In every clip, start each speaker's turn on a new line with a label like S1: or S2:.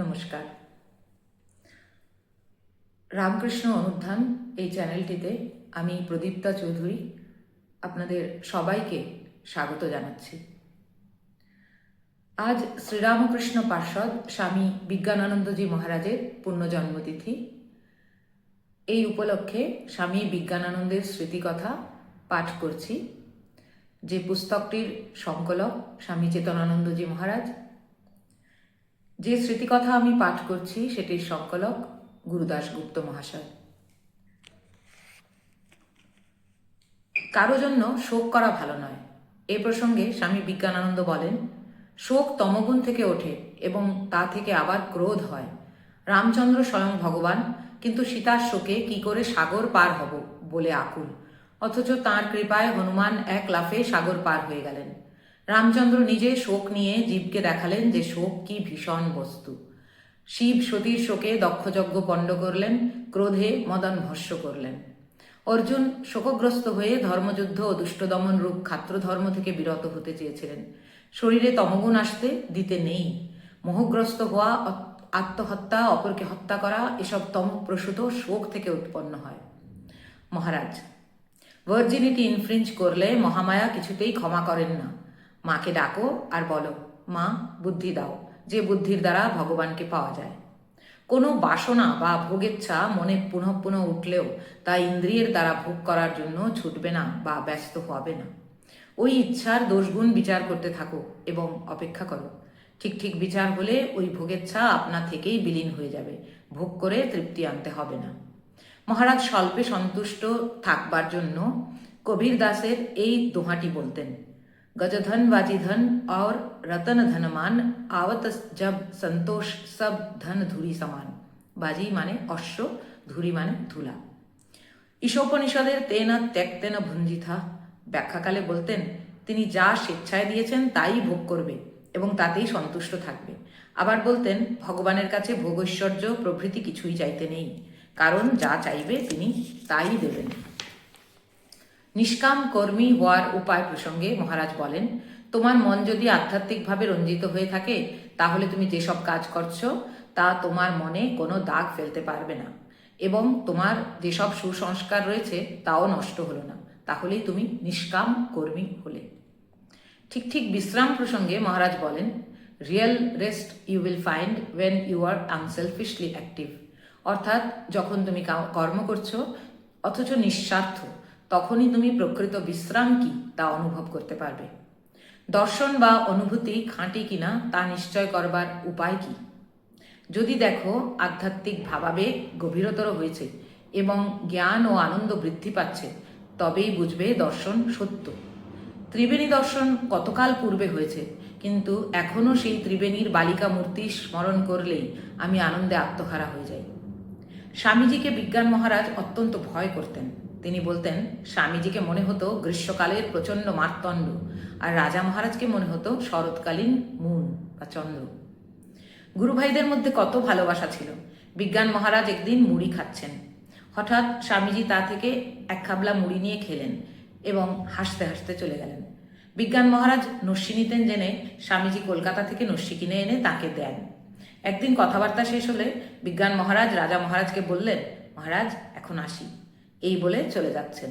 S1: নমস্কার। রামকৃষ্ণ অনুধ্যান এই চ্যানেলটিতে আমি প্রদীপ্তা চৌধুরী আপনাদের সবাইকে স্বাগত জানাচ্ছি। আজ শ্রীরামকৃষ্ণ পার্ষদ স্বামী বিজ্ঞানানন্দজি মহারাজের পূর্ণজন্মতিথি এই উপলক্ষে স্বামী বিজ্ঞানানন্দের স্মৃতিকথা পাঠ করছি। যে পুস্তকটির সংকলক স্বামী চেতনানন্দজি মহারাজ যে স্মৃতিকথা আমি পাঠ করছি, সেটির সংকলক গুরুদাস গুপ্ত মহাশয়। কারও জন্য শোক করা ভালো নয়। এ প্রসঙ্গে স্বামী বিজ্ঞানানন্দ বলেন, শোক তমগুণ থেকে ওঠে এবং তা থেকে আবার ক্রোধ হয়। রামচন্দ্র স্বয়ং ভগবান, কিন্তু সীতার শোকে কি করে সাগর পার হব বলে আকুল? অথচ তাঁর কৃপায় হনুমান এক লাফে সাগর পার হয়ে গেলেন। রামচন্দ্র নিজে শোক নিয়ে জীবকে দেখালেন যে শোক কি ভীষণ বস্তু। শিব সতীর শোকে দক্ষযজ্ঞ পণ্ড করলেন, ক্রোধে মদন ভস্য করলেন। অর্জুন শোকগ্রস্ত হয়ে ধর্মযুদ্ধ ও দুষ্টদমন রূপ খাত্র ধর্ম থেকে বিরত হতে চেয়েছিলেন। শরীরে তমগুণ আসতে দিতে নেই। মোহগ্রস্ত হওয়া, আত্মহত্যা, অপরকে হত্যা করা, এসব তমপ্রসূত শোক থেকে উৎপন্ন হয়। মহারাজ ভার্জিনিটি ইনফ্রিঞ্জ করলে মহামায়া কিছুতেই ক্ষমা করেন না। মাকে ডাকো আর বলো, মা, বুদ্ধি দাও, যে বুদ্ধির দ্বারা ভগবানকে পাওয়া যায়। কোনো বাসনা বা ভোগেচ্ছা মনে পুনঃ পুনঃ উঠলেও তা ইন্দ্রিয়ের দ্বারা ভোগ করার জন্য ছুটবে না বা ব্যস্ত হবে না। ওই ইচ্ছার দোষগুণ বিচার করতে থাকো এবং অপেক্ষা করো। ঠিক ঠিক বিচার হলে ওই ভোগেচ্ছা আপনা থেকেই বিলীন হয়ে যাবে, ভোগ করে তৃপ্তি আনতে হবে না। মহারাজ স্বল্পে সন্তুষ্ট থাকবার জন্য কবির দাসের এই দোহাটি বলতেন गजधन बाजी धन और रतन धनमान आवत जब संतोष सब धन ধুরি সমান বাজি মানে অশ্ব ধুরি মানে ধুলা ঈশোপনিষদের তেন ত্যাক্তেন ভঞ্জিথা ব্যাখ্যাকালে বলতেন তিনি যা স্বেচ্ছায় দিয়েছেন তাই ভোগ করবে এবং তাতেই সন্তুষ্ট থাকবে আবার বলতেন ভগবানের কাছে ভোগৈশ্বর্য প্রভৃতি কিছুই চাইতে নেই কারণ যা চাইবে তিনি তাই দেবেন নিষ্কাম কর্মী হওয়ার উপায় প্রসঙ্গে মহারাজ বলেন, তোমার মন যদি আধ্যাত্মিকভাবে রঞ্জিত হয়ে থাকে, তাহলে তুমি যেসব কাজ করছ, তা তোমার মনে কোনো দাগ ফেলতে পারবে না। এবং তোমার যেসব সুসংস্কার রয়েছে, তাও নষ্ট হলো না। তাহলেই তুমি নিষ্কাম কর্মী হলে। ঠিক ঠিক বিশ্রাম প্রসঙ্গে মহারাজ বলেন, real rest you will find when you are unselfishly active. অর্থাৎ যখন তুমি কর্ম করছ, অথচ নিঃস্বার্থ। তখনই তুমি প্রকৃত বিশ্রাম কি তা অনুভব করতে পারবে। দর্শন বা অনুভূতি খাঁটি কিনা তা নিশ্চয় করবার উপায় কি? যদি দেখো আধ্যাত্মিক ভাবাবেগ গভীরতর হয়েছে এবং জ্ঞান ও আনন্দ বৃদ্ধি পাচ্ছে, তবেই বুঝবে দর্শন সত্য। ত্রিবেণী দর্শন কতকাল পূর্বে হয়েছে, কিন্তু এখনও সেই ত্রিবেণীর বালিকা মূর্তি স্মরণ করলেই আমি আনন্দে আত্মহারা হয়ে যাই। স্বামীজিকে বিজ্ঞান মহারাজ অত্যন্ত ভয় করতেন। তিনি বলতেন, স্বামীজিকে মনে হতো গ্রীষ্মকালের প্রচণ্ড মারতণ্ড আর রাজা মহারাজকে মনে হতো শরৎকালীন মুন বা চন্দ্র। গুরুভাইদের মধ্যে কত ভালোবাসা ছিল। বিজ্ঞান মহারাজ একদিন মুড়ি খাচ্ছেন। হঠাৎ স্বামীজি তা থেকে এক খাবলা মুড়ি নিয়ে খেলেন এবং হাসতে হাসতে চলে গেলেন। বিজ্ঞান মহারাজ নস্যি নিতেন জেনে স্বামীজি কলকাতা থেকে নস্যি কিনে এনে তাকে দেন। একদিন কথাবার্তা শেষ হলে বিজ্ঞান মহারাজ রাজা মহারাজকে বললেন, মহারাজ, এখন আসি। এই বলে চলে যাচ্ছেন।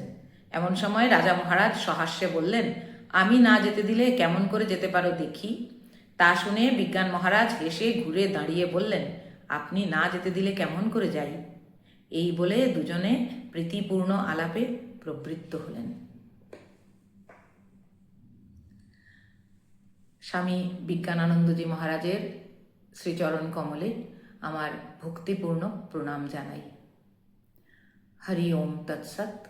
S1: এমন সময় রাজা মহারাজ সহাস্যে বললেন, আমি না যেতে দিলে কেমন করে যেতে পারো দেখি? তা শুনে বিজ্ঞান মহারাজ হেসে ঘুরে দাঁড়িয়ে বললেন, আপনি না যেতে দিলে কেমন করে যাই? এই বলে দুজনে প্রীতিপূর্ণ আলাপে প্রবৃত্ত হলেন। স্বামী বিজ্ঞানানন্দজি মহারাজের শ্রীচরণ কমলে আমার ভক্তিপূর্ণ প্রণাম জানাই। हरि ओम तत्सत